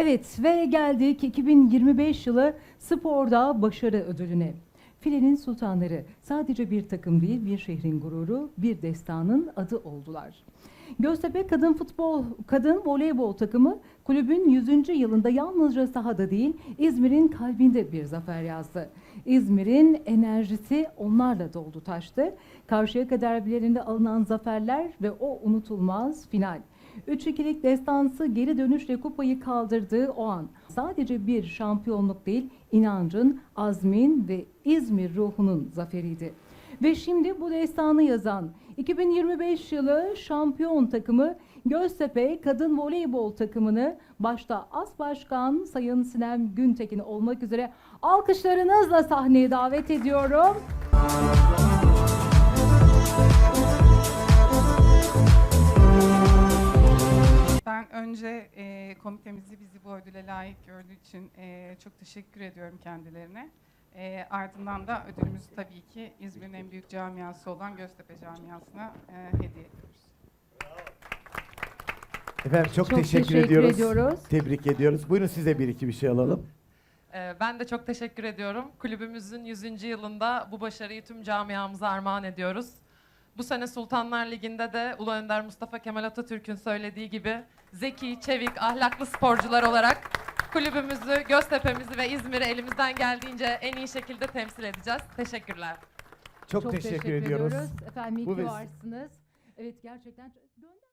Evet ve geldik 2025 yılı sporda başarı ödülüne. Filenin sultanları sadece bir takım değil bir şehrin gururu, bir destanın adı oldular. Göztepe Kadın Futbol, Kadın Voleybol takımı kulübün 100. yılında yalnızca sahada değil İzmir'in kalbinde bir zafer yazdı. İzmir'in enerjisi onlarla doldu taştı. Karşıyaka derbilerinde alınan zaferler ve o unutulmaz final. 3-2'lik destansı geri dönüşle kupayı kaldırdığı o an sadece bir şampiyonluk değil inancın, azmin ve İzmir ruhunun zaferiydi. Ve şimdi bu destanı yazan 2025 yılı şampiyon takımı Göztepe Kadın Voleybol takımını başta As Başkan Sayın Sinem Güntekin olmak üzere alkışlarınızla sahneye davet ediyorum. Ben önce e, komitemizi bizi bu ödüle layık gördüğü için e, çok teşekkür ediyorum kendilerine. E, ardından da ödülümüzü tabii ki İzmir'in en büyük camiası olan Göztepe Camiası'na e, hediye ediyoruz. Efendim çok, Çok teşekkür, teşekkür ediyoruz. ediyoruz. Tebrik ediyoruz. Buyurun size bir iki bir şey alalım. Ee, Ben de çok teşekkür ediyorum. Kulübümüzün 100. yılında bu başarıyı tüm camiamıza armağan ediyoruz. Bu sene Sultanlar Ligi'nde de Ulu Önder Mustafa Kemal Atatürk'ün söylediği gibi zeki, çevik, ahlaklı sporcular olarak kulübümüzü, Göztepe'mizi ve İzmir'i elimizden geldiğince en iyi şekilde temsil edeceğiz. Teşekkürler. Çok, teşekkür, ediyoruz. Efendim iyi Bu ki varsınız. Evet gerçekten gönder.